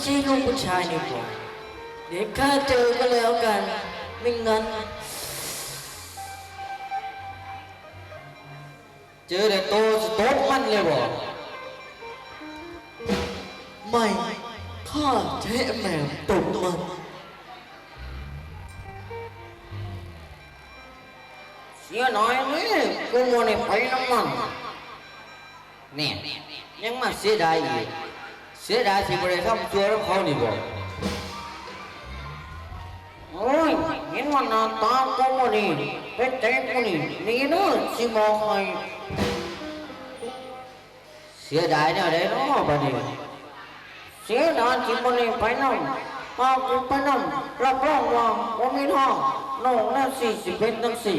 แบบนี้มันไม่ใช่ลูกผู้ชายนี่หว่าเดี๋ยวข้าเจอก็แล้วกัน ไม่งั้น เจอแต่โตสโตดมันเลยบ่ไม่ข้าใช้แมวตบมันเสียหน่อยเลยกูมัวในไปน้ำมันเนี่ยยังมาเสียดายอีก สียดายที่บริทำตัวของเขานี่บ่โอ้ยเห็นว่าหน้าตากูมัวนี่เป็นใจกูนี่นี่เนาะสิมองให้เสียดายเนี่ยได้เนาะบัดนี้เสียดายที่บ่ได้ไปนำพากูไปนำรับรองว่าบ่มีทางน้องน่ะสิสิเป็นจังซี่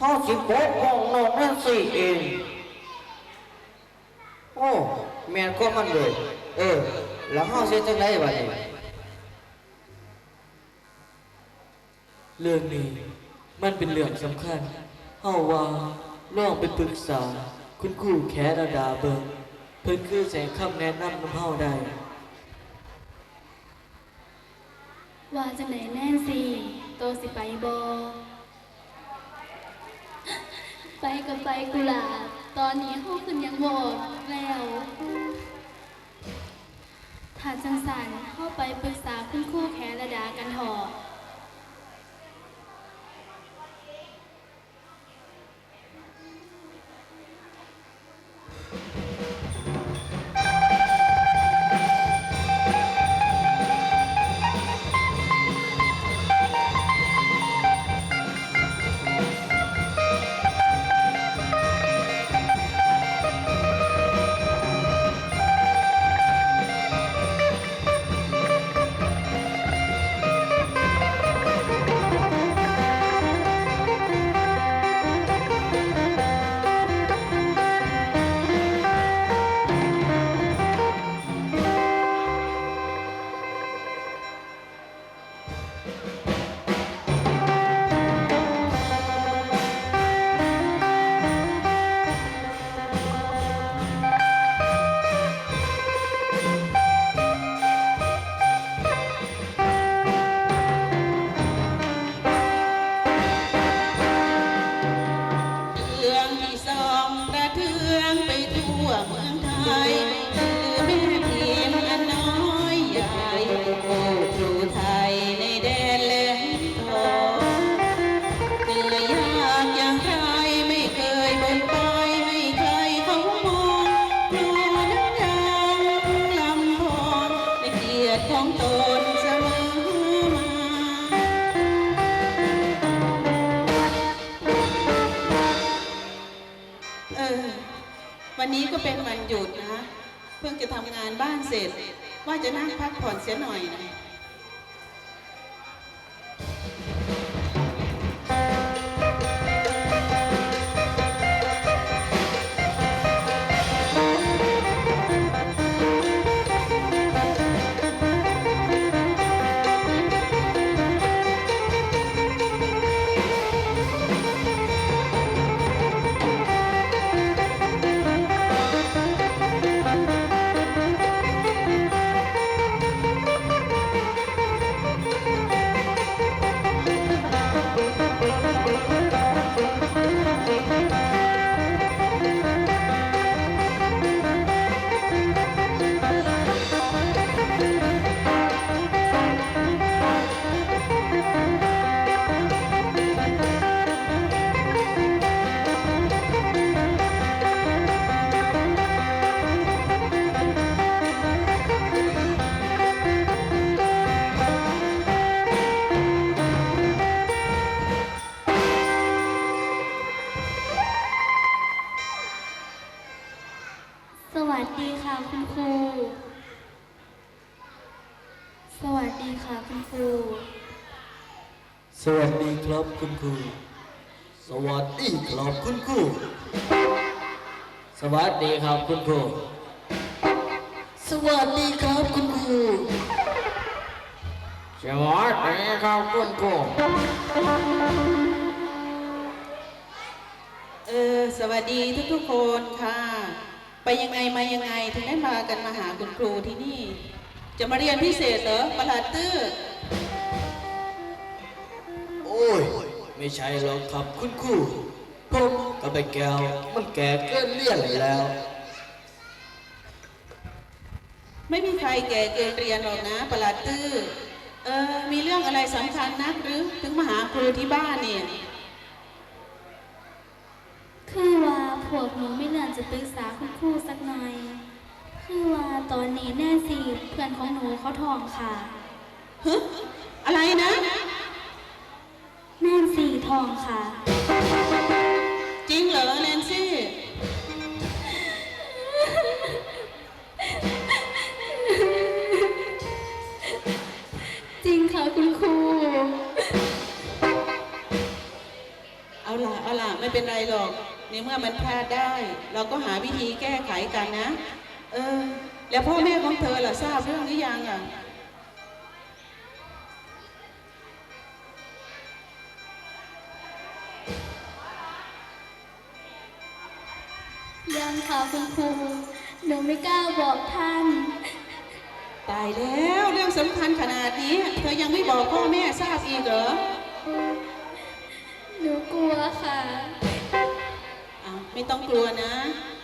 ห้าสิบหกห้องนอนนั่นสี่เองโอ้ แม่นก็มันเลยเออ แล้วห้าเสียจังไรวะเนี่ยเรื่องนี้มันเป็นเรื่องสำคัญเฮาว่าลองไปปรึกษา คุณครูแคระดาเบิงเพิ่นคือแสงคำแนะนำนำเฮาได้ว่าจังไหนแน่สิโตสิไปบอไปกับไปกุหลาบ ตอนนี้ห้องขึ้นยังโหวตแล้วถ้าจังสันเข้าไปปรึกษาคุณครู่แคระดากันเถอะ เสร็จ ว่าจะนั่งพักผ่อนเสียหน่อยนะ สวัสดีค่ะคุณครู สวัสดีค่ะคุณครู สวัสดีครับคุณครู สวัสดีครับคุณครู สวัสดีครับคุณครู สวัสดีครับคุณครู สวัสดีครับคุณครู เออสวัสดีทุกๆคนค่ะ ไปยังไงมายังไงถึงได้มากันมาหาคุณครูที่นี่ จะมาเรียนพิเศษเหรอประหลัดตื้อโอ้ย ไม่ใช่หรอกครับคุณครูผมกับไอ้แก้วมันแก่เกินเลี่ยนแล้ว ไม่มีใครแก่เกินเรียนหรอกนะประหลัดตื้อเออมีเรื่องอะไรสำคัญนักหรือถึงมาหาครูที่บ้านเนี่ยคือว่า พวกหนูไม่เลื่อนจะปรึกษาคุณครูสักหน่อย คือว่าตอนนี้แน่สิเพื่อนของหนูเขาท้องค่ะฮึอะไรนะแน่สีทองค่ะ จริงเหรอแนนซี่ จริงค่ะคุณครู เอาล่ะ เอาล่ะ ไม่เป็นไรหรอก ในเมื่อมันพลาดได้ เราก็หาวิธีแก้ไขกันนะ เออ แล้วพ่อแม่ของเธอล่ะทราบเรื่องหรือยังอะยังค่ะคุณครูหนูไม่กล้าบอกท่าน ตายแล้วเรื่องสำคัญขนาดนี้ เธอยังไม่บอกพ่อแม่ทราบอีกเหรอ หนูกลัวค่ะอะ ไม่ต้องกลัวนะ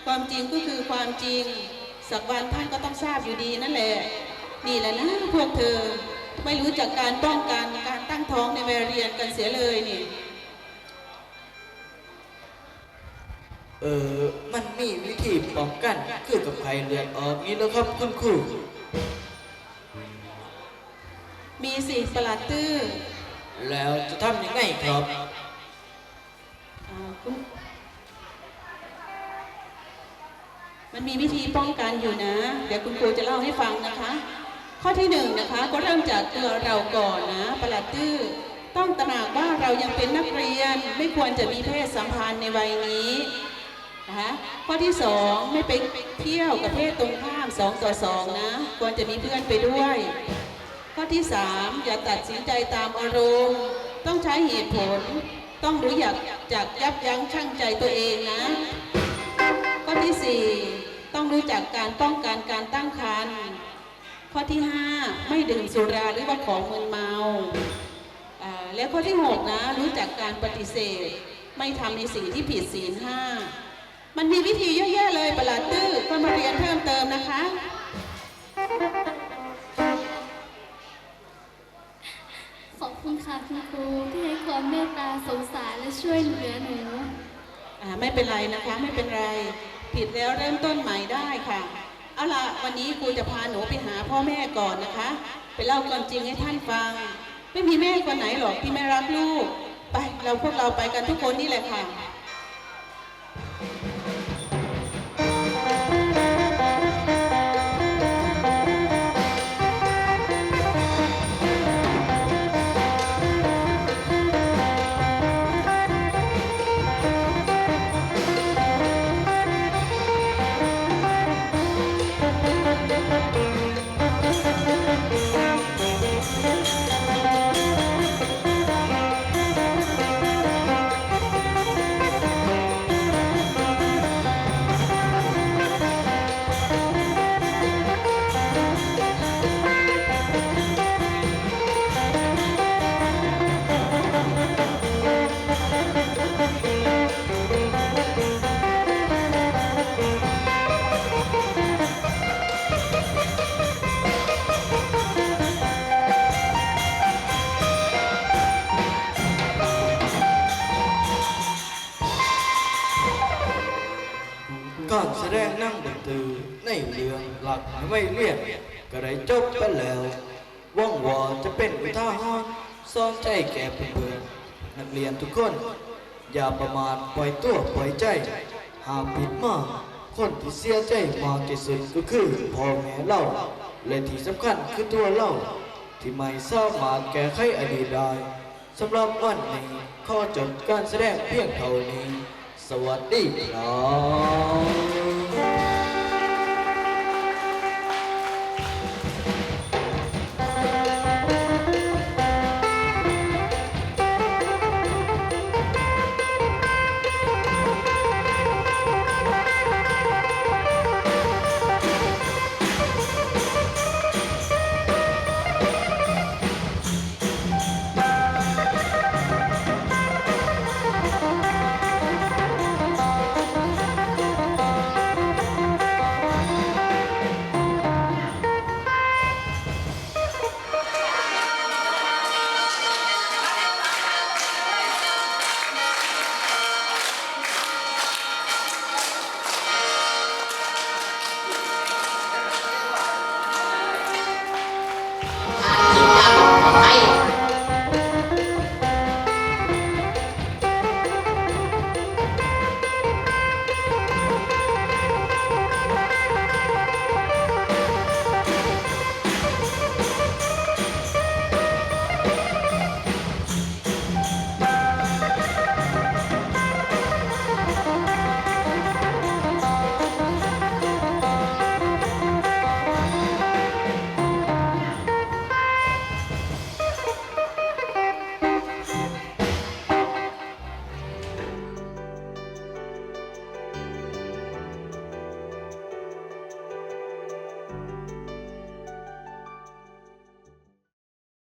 ความจริงก็คือความจริง สักวันท่านก็ต้องทราบอยู่ดีนั่นแหละนี่แหละนะพวกเธอไม่รู้จักการป้องกันการตั้งท้องในวัยเรียนกันเสียเลยนี่ เออ มันมีวิธีป้องกันคือกับใครเลือดออกนี้แล้วครับคุณครูมีสิประหลัดตื้อแล้วจะทำยังไงครับ อ่าคุณ มันมีวิธีป้องกันอยู่นะ เดี๋ยวคุณครูจะเล่าให้ฟังนะคะ ข้อที่หนึ่งนะคะก็เริ่มจากตัวเราก่อนนะประหลัดตื้อต้องตระหนักว่าเรายังเป็นนักเรียนไม่ควรจะมีเพศสัมพันธ์ในวัยนี้นะคะข้อที่สองไม่ไปเที่ยวกับเพศตรงข้ามสองต่อสองนะ ควรจะมีเพื่อนไปด้วย ข้อที่สามอย่าตัดสินใจตามอารมณ์ ต้องใช้เหตุผล ต้องรู้อยากจักยับยั้งชั่งใจตัวเองนะ ข้อที่สี่ ต้องรู้จักการป้องกันการตั้งครรภ์ข้อที่ห้าไม่ดื่มสุราหรือว่าของมึนเมาอ่าแล้วข้อที่หกนะ รู้จักการปฏิเสธ ไม่ทำในสิ่งที่ผิดศีลห้ามันมีวิธีเยอะแยะเลยประหลาดตื้อก็มาเรียนเพิ่มเติมนะคะขอบคุณค่ะคุณครูที่ให้ความเมตตาสงสารและช่วยเหลือหนูอ่าไม่เป็นไรนะคะ ไม่เป็นไร ผิดแล้วเริ่มต้นใหม่ได้ค่ะ เอาละวันนี้ครูจะพาหนูไปหาพ่อแม่ก่อนนะคะ ไปเล่าความจริงให้ท่านฟัง ไม่มีแม่คนไหนหรอกที่ไม่รักลูก ไปเราพวกเราไปกันทุกคนนี่แหละค่ะ การแสดงนั่งดนตรีในเรื่องหลักไม่เรียนก็ได้จบไปแล้วว่างว่าจะเป็นอุทาหรณ์สอนใจแก่เพื่อนนักเรียนทุกคน อย่าประมาทปล่อยตัวปล่อยใจ หากผิดมากคนที่เสียใจมากที่สุดก็คือพ่อแม่เราและที่สำคัญคือตัวเราที่ไม่สามารถแก้ไขอดีตได้สำหรับวันนี้ข้อจบการแสดงเพียงเท่านี้ สวัสดีครับ